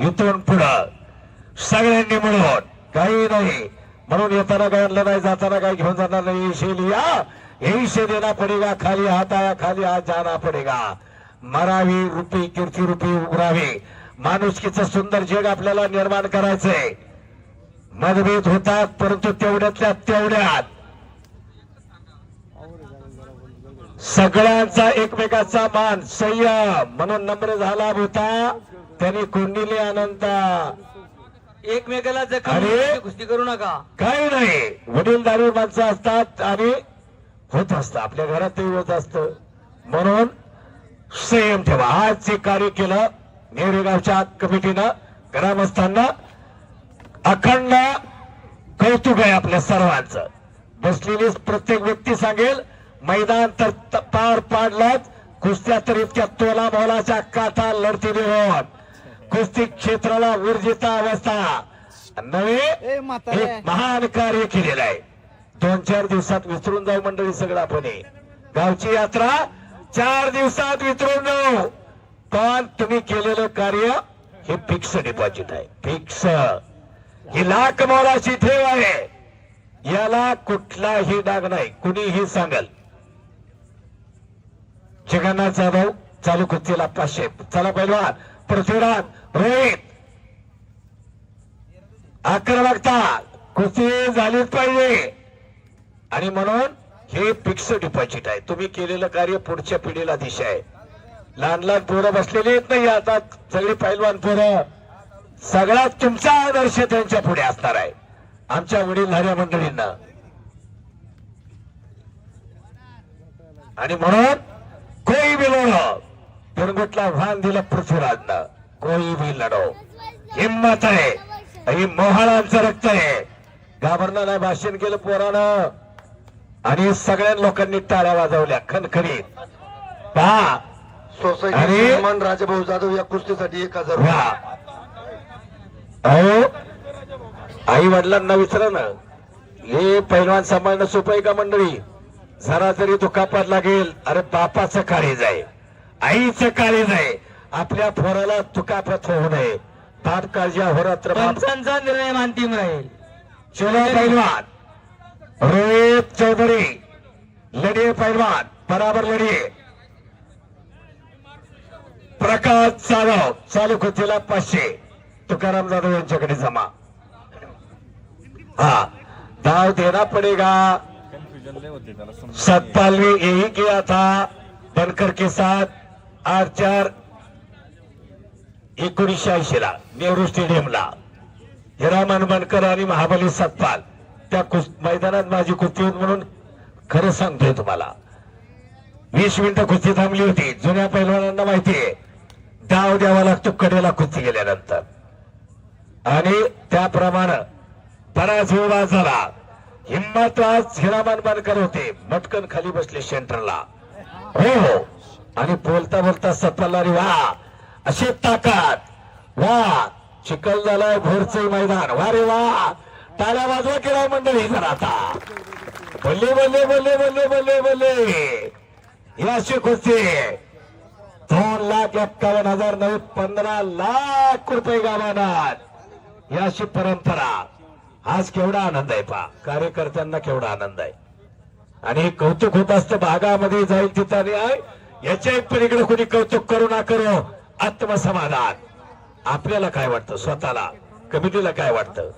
इथून पुढं. सगळ्यांनी मिळून काही नाही. म्हणून येताना काय आणलं नाही जाताना काय घेऊन जाणार नाही इशे लिया यही देना पडेगा खाली हाताळा खाली हात जाना पडेगा मरावी रुपी कीर्ती रुपी उघरावी माणुसकीचं सुंदर जग आपल्याला निर्माण करायचंय. मतभेद होतात परंतु तेवढ्यातल्या तेवढ्यात सगळ्यांचा एकमेकाचा मान संयम. म्हणून नम्र झाला होता त्यांनी कोंडिले अनंता एकमेकाला जखम अरे! कुस्ती करू नका. काही नाही. वडीलधारी माणसं असतात आणि होत असत. आपल्या घरात ते होत असत. म्हणून संयम ठेवा. आज जे कार्य केलं नेहरे गावच्या कमिटीनं ग्रामस्थांना अखंड कौतुक आहे आपल्या सर्वांचं. बसलेली प्रत्येक व्यक्ती सांगेल मैदान तर त- पार पाडलाच कुस्त्या तर इतक्या तोला मोलाच्या काटा लढती देऊन. कुस्ती क्षेत्राला ऊर्जिता अवस्था. नवे एक महान कार्य केलेलं आहे. दोन चार दिवसात विसरून जाऊ मंडळी सगळं आपण. गावची यात्रा चार दिवसात विसरून जाऊ. पण तुम्ही केलेलं कार्य हे फिक्स डिपॉझिट आहे. फिक्स. ही लाख मोलाची ठेव आहे. याला कुठलाही डाग नाही. कुणीही सांगल. जगन्नाथ जाधव चालू कुस्तीला पाचशे. चला पहिलवान पृथ्वीराज रोहित. आक्रमकता कुस्ती झालीच पाहिजे. आणि म्हणून हे फिक्स डिपॉझिट आहे. तुम्ही केलेलं कार्य पुढच्या पिढीला दिशा आहे. लहान लहान पोरं बसलेली आहेत नाही आता. सगळी पैलवान पोरं. सगळा तुमचा आदर्श त्यांच्या पुढे असणार आहे. आमच्या वडीलधाऱ्या मंडळींना. आणि म्हणून कोई भी पिरगुटला भान दिलं पृथ्वीराजनं. कोई भी लढो हिंमत आहे. ही मोहळांचं रक्त आहे. घाबरणार नाही भाषण केलं पोरानं. आणि सगळ्या लोकांनी टाळ्या वाजवल्या खणखणीत. पहा. सोसायटी! चेअरमन राजाभाऊ जाधव या कुस्तीसाठी एक हजार अहो आई वडिलांना विचारा ना. हे पैलवान सांभाळणं सोपं आहे का मंडळी? जरा तरी दुखापत लागेल. अरे बापाचं काळीज आहे. आईचं काळीज आहे आपल्या पोराला दुखापत होऊ नये. बाप काळजी होरात्र पंचांचा निर्णय अंतिम राहील. चलो पैलवान. रोहित चौधरी. लढिये पैलवान. बराबर लढिये प्रकाश जाधव. चालू कुस्तीला पाचशे. तुकाराम जाधव यांच्याकडे जमा. हा. दाव देना पडेगा सतपाल ने यही किया था बनकर के साथ आठ चार एकोणीसशे ऐंशी ला नेहरू स्टेडियमला हिरामन बनकर आणि महाबली सतपाल. त्या कु मैदानात माझी कुस्ती होती म्हणून खरं सांगतोय तुम्हाला. वीस मिनिटं कुस्ती थांबली होती. जुन्या पैलवानांना माहितीये डाव द्यावा लागतो कडेला कुस्ती गेल्यानंतर आणि त्याप्रमाणे बराच विवाद झाला. हिंमत आज हिरामन बनकर होते. मटकन खाली बसले सेंटरला हो हो. आणि बोलता बोलता सतपालदारी वा अशी ताकद. वा चिखल झालाय भोरचे मैदान. वा रे वा टाळ्या वाजवा केला मंडळी जर आता. बल्ले बल्ले बल्ले बल्ले बल्ले बल्ले. ही अशी कुस्ती दोन लाख एक्कावन्न हजार नऊ पंधरा लाख रुपये गावानात. ही अशी परंपरा. आज केवढा आनंद आहे पा कार्यकर्त्यांना केवढा आनंद आहे. आणि कौतुक होत असतं. भागामध्ये जाईल तिथं आणि याच्या एक पलीकडे कोणी कौतुक करू ना करू आत्मसमाधान. आपल्याला काय वाटतं? स्वतःला. कमिटीला काय वाटतं?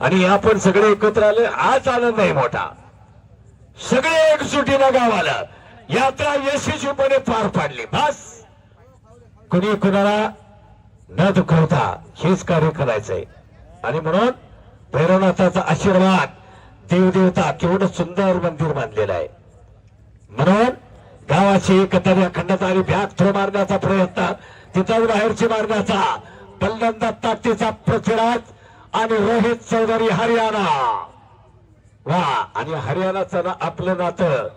आणि आपण सगळे एकत्र आले आज आनंद आहे मोठा. सगळे एकजुटीनं गावाला. यात्रा यशस्वीपणे पार पाडली. बस. कुणी कुणाला न दुखवता हेच कार्य करायचंय. आणि म्हणून भैरवनाथाचा आशीर्वाद देवदेवता केवढं सुंदर मंदिर बांधलेलं आहे. म्हणून गावाची एकता आणि आणि भ्याग थ्रो मारण्याचा प्रयत्न. तिथं बाहेरची मारण्याचा. पहिल्यांदा ताकदीचा पृथ्वीराज आणि रोहित चौधरी हरियाणा. वा आणि हरियाणाचं ना आपलं नातं.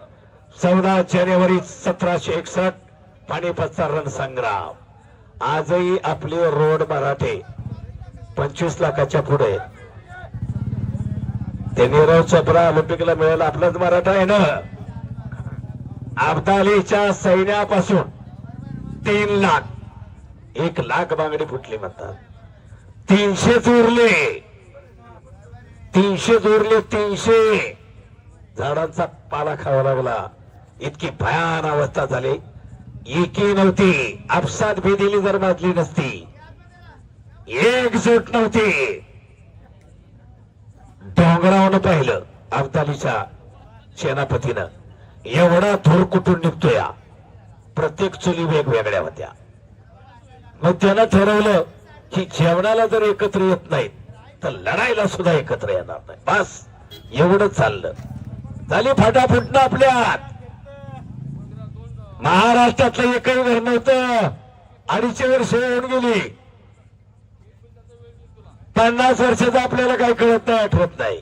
चौदा जानेवारी सतराशे एकसष्ट पाणीपतचा रणसंग्राम. आजही आपले रोड मराठे पंचवीस लाखाच्या पुढे. ते नीरव चोप्रा ऑलिम्पिकला मिळाला आपलाच मराठा आहे ना? अब्दालीच्या सैन्यापासून तीन लाख एक लाख बांगडी फुटली म्हणतात. तीनशेच उरले तीनशे उरले तीनशे. झाडांचा पाला खावा लागला. इतकी भयान अवस्था झाली. एकी नव्हती. आपसात भेदिली जर माजली नसती. एकजूट नव्हती. डोंगरावनं पाहिलं अब्दालीच्या सेनापतीनं. एवढा थोर कुठून निघतोय प्रत्येक चुली वेगवेगळ्या होत्या. मग त्यानं ठरवलं की जेवणाला जर एकत्र येत नाहीत तर लढायला सुद्धा एकत्र येणार नाही. बस एवढं चाललं. झाली फाटाफुटणं आपल्यात. महाराष्ट्रातलं एकही घर नव्हतं. अडीचशे वर्ष होऊन गेली. पन्नास वर्षाचं आपल्याला काही कळत नाही आठवत नाही.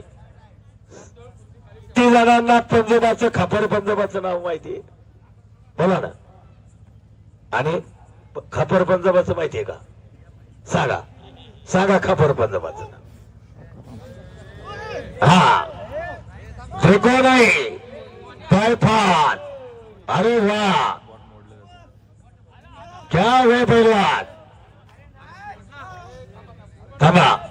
किती जणांना पंजोबाचं खापर पंजोबाचं नाव माहिती? बोला ना. आणि खापर पंजोबाचं माहितीये का? सांगा. सांगा खापर पंजोबाचं नाव. हा. त्रिकोण आहे. पायफान अरे वा. क्या वे पैलवान थांबा.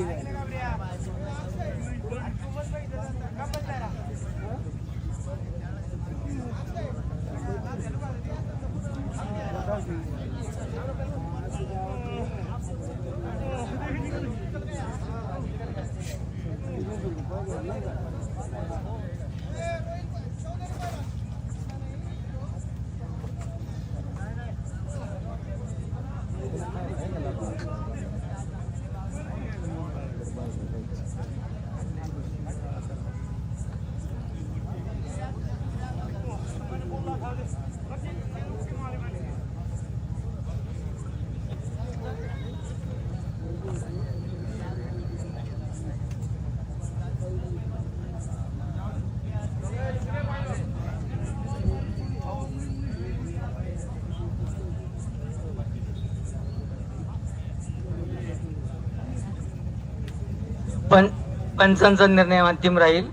आहे काय पण पंचांचा निर्णय अंतिम राहील.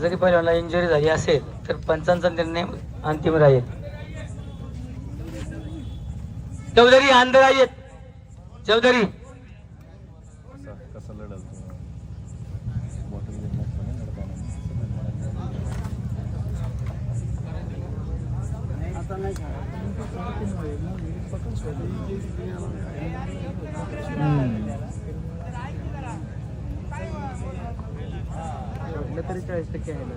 जरी पहिल्याला इंजुरी झाली असेल तर पंचांचा निर्णय अंतिम राहील. चौधरी आंधळा आहेत चौधरी कसं लढल बॉटल घेऊन नसतं ना लढताना. तरी चाळीस टक्के आहे ना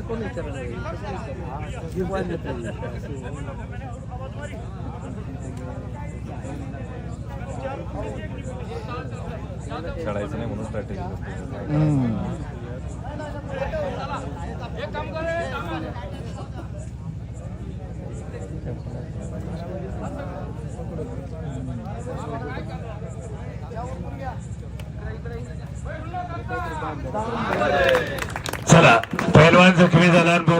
कोण खेळायचं नाही म्हणून स्ट्रॅटेजी चला पैलवान जखमी झाला आणि बरोबर